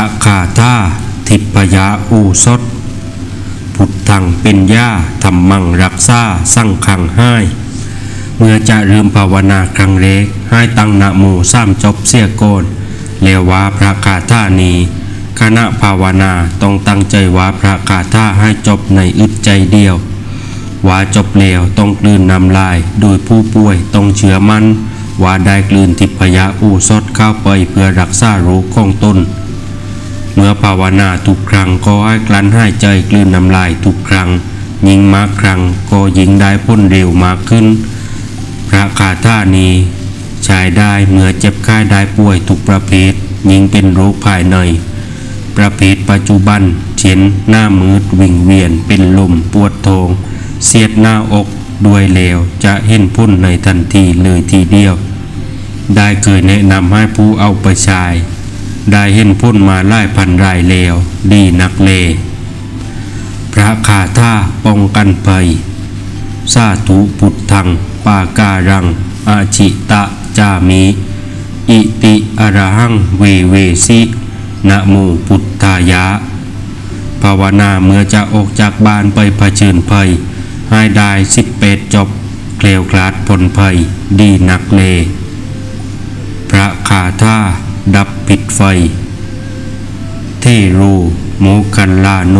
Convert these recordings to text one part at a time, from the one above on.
ระคาธาทิพยาอูสดพุทธังเป็นย่าธรรมังรักษาสั่งขังให้เมื่อจะเริ่มภาวนาครั้งเล็กให้ตั้งนะโมสามจบเสียโกนแล้วว่าพระคาถานี้คณะภาวนาต้องตั้งใจว่าพระคาถาให้จบในอึดใจเดียวว่าจบแล้วต้องกลืนน้ำลาย โดยผู้ป่วยต้องเชื่อมัน่นว่าได้กลืนทิพยาอูสดเข้าไปเพื่อรักษาโรคของตน เมื่อภาวนาทุกครั้งก็ให้กลั้นหายใจกลืนน้ำลายทุกครั้ง ยิ่งมากครั้งก็ยิ่งได้พ้นเร็วมากขึ้น พระคาถานี้ใช้ได้เมื่อเจ็บไข้ได้ป่วยทุกประเภท ยิ่งเป็นโรคภายใน ประเภทปัจจุบัน เช่นหน้ามืดวิงเวียนเป็นลมปวดท้องเสียดหน้าอกด้วยแล้วจะเห็นพ้นในทันทีเลยทีเดียว ได้เคยแนะนำให้ผู้เอาไปใช้ ได้เห็นพ้นมาไล่พันรายแลวดีนักเลพระคาถาป้องกันภัยสาธุพุทธัง ปาการัง อาชิตะจามิ อิติอรหังเวเวสินะโมพุทธายะ ภาวนาเมื่อจะออกจากบ้านไปเผชิญภัย ให้ได้สิบเปดจบเกลียวกลาดผลภัย ดีนักเล พระคาถาดับปิด ไฟ เทโรโมคันลาโน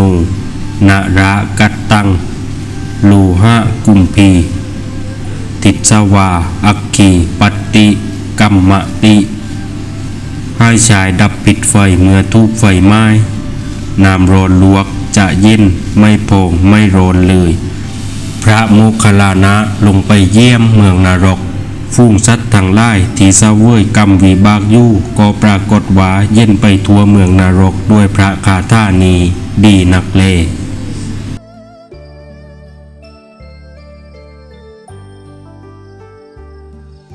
นาระกัตตัง โลหะกุมพี ติดสวา อักขีปติกัมมะติให้ชายดับปิดไฟเมื่อทุกไฟไหม้น้ำร้อนลวกจะเย็นไม่โป่งไม่ร้อนเลย พระโมคคัลลานะลงไปเยี่ยมเมืองนรก ฟุ้งซัดทางไล่ที่เสวยกรรมวีบากยู่ก็ปรากฏว่าเย็นไปทั่วเมืองนรกด้วยพระคาถานีดีนักเล